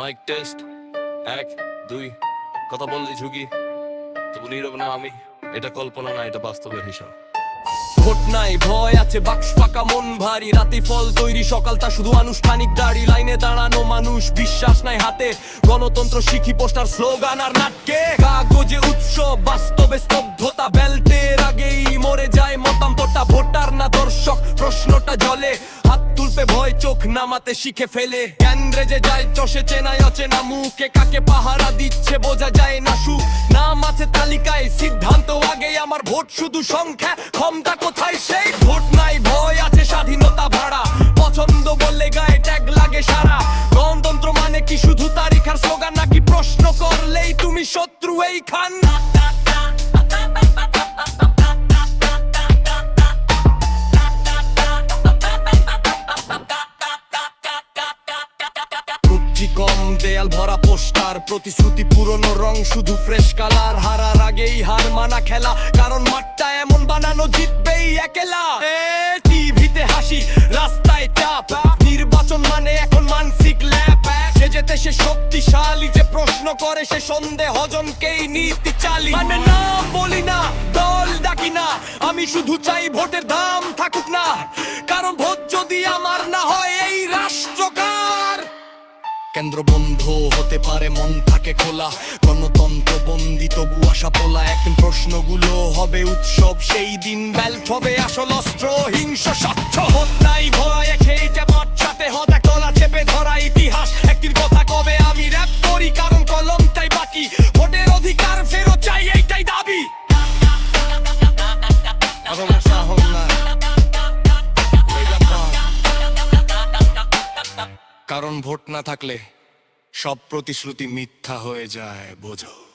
Mic test এক, দুই, কথা বললি ঝুঁকি, তবু নীরব না আমি, এটা কল্পনা না, এটা বাস্তবের হিসাব। ভোট নাই, ভয় আছে, বাক্স ফাঁকা, মন ভারী, রাতে ফল তৈরি সকালটা শুধু আনুষ্ঠানিক দাড়ি, লাইনে দাঁড়ানো মানুষ, বিশ্বাস নাই হাতে, গণতন্ত্র শিখি পোস্টার, স্লোগান আর নাটকে। কাগজে উৎসব, বাস্তবে স্তব্ধতা বেল্টের আগেই মরে যায় মতান্তরটা, ভোটার না দর্শক, প্রশ্নটা জলে, হাত তুলবে ভয়, চোখ নামাতে শিখে ফেলে। যে যায় চষে চেনায় অচেনা মুখে, কাকে পাহারা দিচ্ছে বোঝা যায় না সুখ। নাম আছে তালিকায়, সিদ্ধান্ত আগে আমার ভোট, শুধু সংখ্যা, ক্ষমতা কোথায় সেই ভোট নাই, ভয় আছে স্বাধীনতা ভাড়া। পছন্দ বললে গায়ে ট্যাগ লাগে সারা। গণতন্ত্র মানে কি, শুধু তারিখ আর স্লোগান নাকি প্রশ্ন করলেই তুমি শত্রু এই খান রুচি কম, দেয়াল ভরা পোস্টার, প্রতিশ্রুতি পুরনো রং, শুধু ফ্রেশ কালার হারার আগেই হার মানা খেলা, কারণ মাঠটা এমন বানানো জিতবেই একলা। টিভিতে হাসি, রাস্তায় চাপ। নির্বাচন মানে এখন মানসিক ল্যাপ। সে যেতে সে শক্তিশালী, যে প্রশ্ন করে সে সন্দেহজনকেই নীতি চালি মানে না বলি না, দল ডাকি না, আমি শুধু চাই ভোটের দাম থাকুক না। কেন্দ্র বন্ধ হতে পারে মন থাকে খোলা, গণতন্ত্র বন্দি, তবু আশা পোলা। একদিন প্রশ্নগুলো হবে উৎসব, সেই দিন ব্যাল্ট হবে আসল অস্ত্র, হিংস নাই ভয় বাচ্চাতে হদা কলা চেপে ধরা ইতিহাস। একদিন কথা কবে আমি র্যাপ করি, কারণ কলমটাই বাকি। ভোটের অধিকার ফেরত চাই, এইটাই দাবি। ভোট না থাকলে সব প্রতিশ্রুতি মিথ্যা হয়ে যায় বোঝো।